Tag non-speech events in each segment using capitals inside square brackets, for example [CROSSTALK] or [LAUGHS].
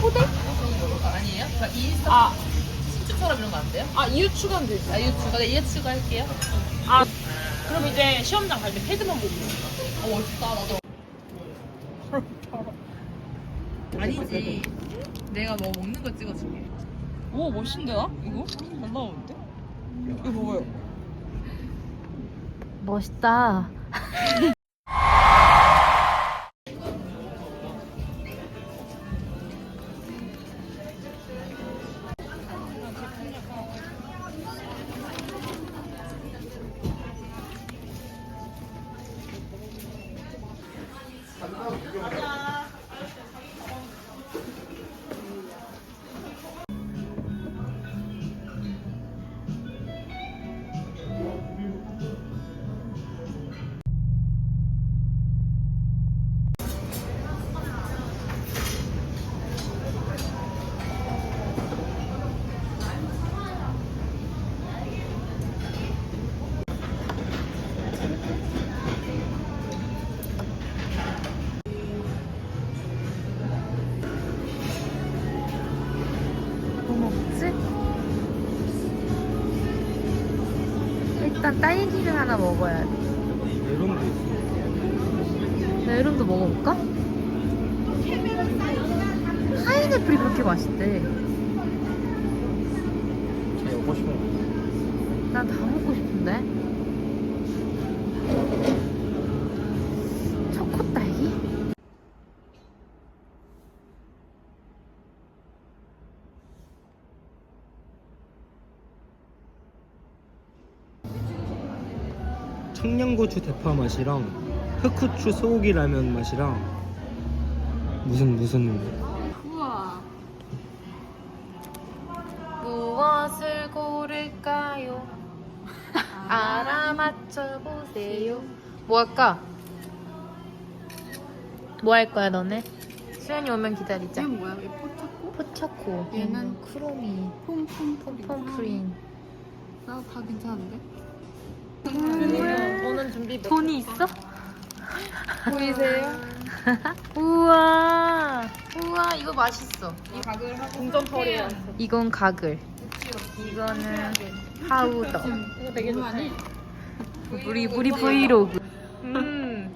초대? 아니에요? 저 인스타 아, 신축처럼 이런 거 안 돼요? 아 이웃 추가는 되지. 아, 이거 추가, 이거 추가할게요. 아, 그럼 이제 시험장 갈 때 패드만 보고. 어, 멋있다, 나도. [LAUGHS] 아니지. 내가 뭐 먹는 거 찍어줄게. 오 멋있는데 나? 이거? 잘 나오는데? 이거 뭐예요? 멋있다. [LAUGHS] 뭐 일단 딸기를 하나 먹어야 돼. 메론도 있어. 메론도 먹어볼까? 파인애플이 그렇게 맛있대. 제가 먹고 싶은 거. 난다 먹고 싶은데. 청양고추 대파 맛이랑 흑후추 소고기 라면 맛이랑 무슨 무슨 무엇을 고를까요? 알아맞혀 보세요. 뭐 할까? 뭐 할 거야 너네? 수연이 오면 기다리자. 이건 뭐야? 이 포차코? 포차코. 얘는 크로미. 폼폼 폼 프린. 나다 괜찮은데? 오는 준비 돈이 있어? 보이세요? 우와 우와 이거 맛있어 동전 털이야. 이건 가글 이거는 파우더 이거 되게 좋지. 우리 우리 브이로그 음.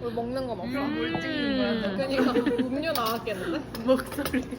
이거 먹는 거 먹어. 음. 그러니까 음료 나왔겠는데? 목소리